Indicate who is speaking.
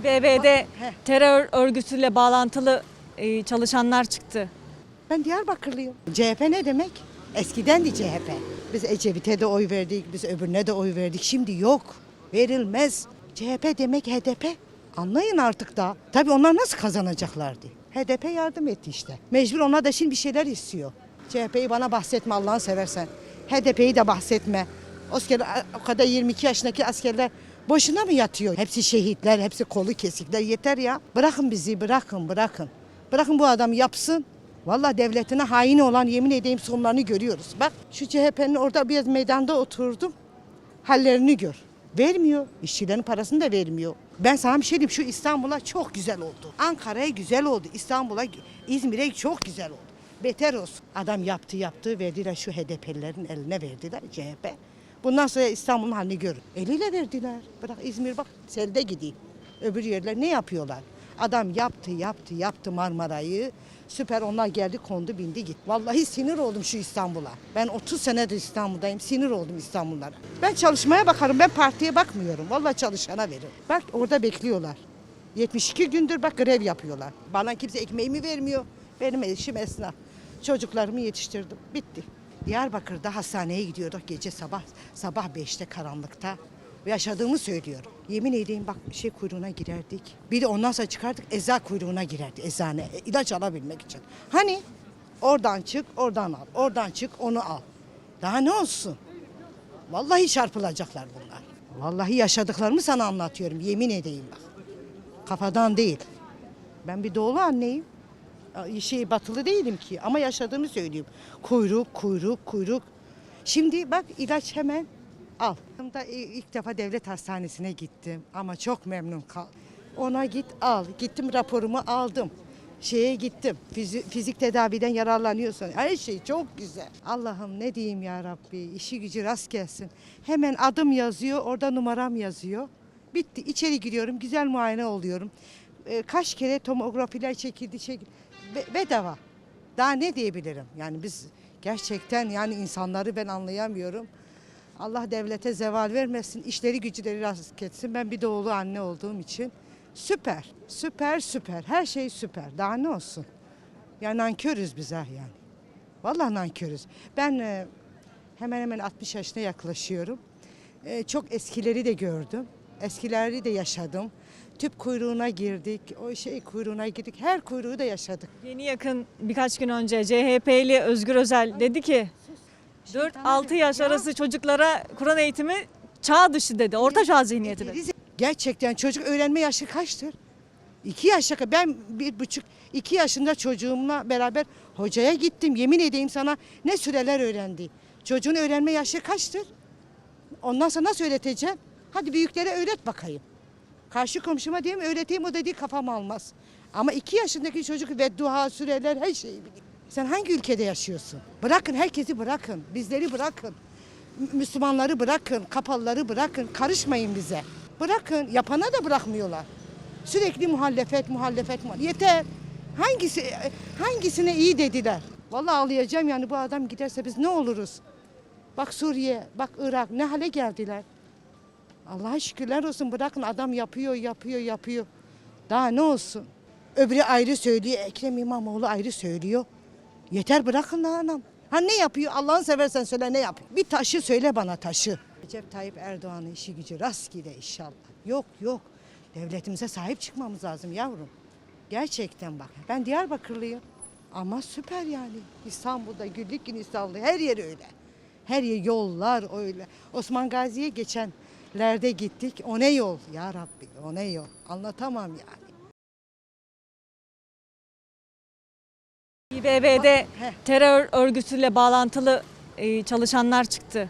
Speaker 1: İBB'de terör örgütüyle bağlantılı e, çalışanlar çıktı.
Speaker 2: Ben Diyarbakırlıyım. CHP ne demek? Eskiden de CHP. Biz Ecevit'e de oy verdik, biz öbürüne de oy verdik. Şimdi yok. Verilmez. CHP demek HDP. Anlayın artık da. Tabii onlar nasıl kazanacaklardı? HDP yardım etti işte. Mecbur ona da şimdi bir şeyler istiyor. CHP'yi bana bahsetme Allah'ını seversen. HDP'yi de bahsetme. Asker, o kadar 22 yaşındaki askerler boşuna mı yatıyor? Hepsi şehitler, hepsi kolu kesikler. Yeter ya. Bırakın bizi, bırakın, bırakın. Bırakın bu adam yapsın. Vallahi devletine hain olan yemin edeyim sonlarını görüyoruz. Bak şu CHP'nin orada biraz meydanda oturdum. Hallerini gör. Vermiyor. İşçilerin parasını da vermiyor. Ben sana bir şey diyeyim. Şu İstanbul'a çok güzel oldu. Ankara'ya güzel oldu. İstanbul'a, İzmir'e çok güzel oldu. Beter olsun. Adam yaptı yaptı verdiler şu HDP'lilerin eline verdiler CHP. Bundan sonra İstanbul'un halini görün. Eliyle verdiler. Bırak İzmir bak selde gideyim. Öbür yerler ne yapıyorlar? Adam yaptı yaptı yaptı Marmara'yı. Süper onlar geldi kondu bindi git. Vallahi sinir oldum şu İstanbul'a. Ben 30 senedir İstanbul'dayım. Sinir oldum İstanbullara. Ben çalışmaya bakarım. Ben partiye bakmıyorum. Vallahi çalışana veririm. Bak orada bekliyorlar. 72 gündür bak grev yapıyorlar. Bana kimse ekmeğimi vermiyor. Benim eşim esnaf. Çocuklarımı yetiştirdim. Bitti. Diyarbakır'da hastaneye gidiyorduk gece sabah sabah 5'te karanlıkta. Yaşadığımı söylüyorum. Yemin edeyim bak şey kuyruğuna girerdik. Bir de ondan sonra çıkardık eczane kuyruğuna girerdi eczane. e, ilaç alabilmek için. Hani oradan çık oradan al. Oradan çık onu al. Daha ne olsun? Vallahi çarpılacaklar bunlar. Vallahi yaşadıklarımı sana anlatıyorum. Yemin edeyim bak. Kafadan değil. Ben bir doğulu anneyim. Şey batılı değilim ki ama yaşadığımı söylüyorum. Kuyruk, kuyruk, kuyruk. Şimdi bak ilaç hemen al. Da ilk defa devlet hastanesine gittim ama çok memnun kal. Ona git al. Gittim raporumu aldım. Şeye gittim. Fizi- fizik tedaviden yararlanıyorsun. Her şey çok güzel. Allah'ım ne diyeyim ya Rabbi. işi gücü rast gelsin. Hemen adım yazıyor. Orada numaram yazıyor. Bitti. İçeri giriyorum. Güzel muayene oluyorum. Ee, kaç kere tomografiler çekildi. çekildi. Be- bedava. Daha ne diyebilirim? Yani biz gerçekten yani insanları ben anlayamıyorum. Allah devlete zeval vermesin, işleri güçleri rast etsin. Ben bir doğulu anne olduğum için süper, süper, süper. Her şey süper. Daha ne olsun? Ya nankörüz biz ha yani. Vallahi nankörüz. Ben e, hemen hemen 60 yaşına yaklaşıyorum. E, çok eskileri de gördüm. Eskileri de yaşadım. Tüp kuyruğuna girdik, o şey kuyruğuna girdik. Her kuyruğu da yaşadık.
Speaker 1: Yeni yakın birkaç gün önce CHP'li Özgür Özel dedi ki 4-6 yaş arası çocuklara Kur'an eğitimi çağ dışı dedi. Orta çağ zihniyeti dedi.
Speaker 2: Gerçekten çocuk öğrenme yaşı kaçtır? İki yaşa kadar. Ben bir buçuk, iki yaşında çocuğumla beraber hocaya gittim. Yemin edeyim sana ne süreler öğrendi. Çocuğun öğrenme yaşı kaçtır? Ondan sonra nasıl öğreteceğim? Hadi büyüklere öğret bakayım. Karşı komşuma diyeyim öğreteyim o dediği kafam almaz. Ama iki yaşındaki çocuk ve dua süreler her şeyi biliyor. Sen hangi ülkede yaşıyorsun? Bırakın herkesi bırakın. Bizleri bırakın. Mü- Müslümanları bırakın. Kapalıları bırakın. Karışmayın bize. Bırakın. Yapana da bırakmıyorlar. Sürekli muhalefet, muhalefet, muhalefet. Yeter. Hangisi hangisine iyi dediler? Vallahi ağlayacağım yani bu adam giderse biz ne oluruz? Bak Suriye, bak Irak ne hale geldiler. Allah'a şükürler olsun bırakın adam yapıyor, yapıyor, yapıyor. Daha ne olsun? Öbürü ayrı söylüyor, Ekrem İmamoğlu ayrı söylüyor. Yeter bırakın lan anam. Ha ne yapıyor? Allah'ını seversen söyle ne yapıyor? Bir taşı söyle bana taşı. Recep Tayyip Erdoğan'ın işi gücü rastgele inşallah. Yok yok. Devletimize sahip çıkmamız lazım yavrum. Gerçekten bak. Ben Diyarbakırlıyım. Ama süper yani. İstanbul'da güllük gülistanlı her yer öyle. Her yer yollar öyle. Osman Gazi'ye geçenlerde gittik. O ne yol ya Rabbi o ne yol. Anlatamam yani.
Speaker 1: İBB'de terör örgütüyle bağlantılı e, çalışanlar çıktı.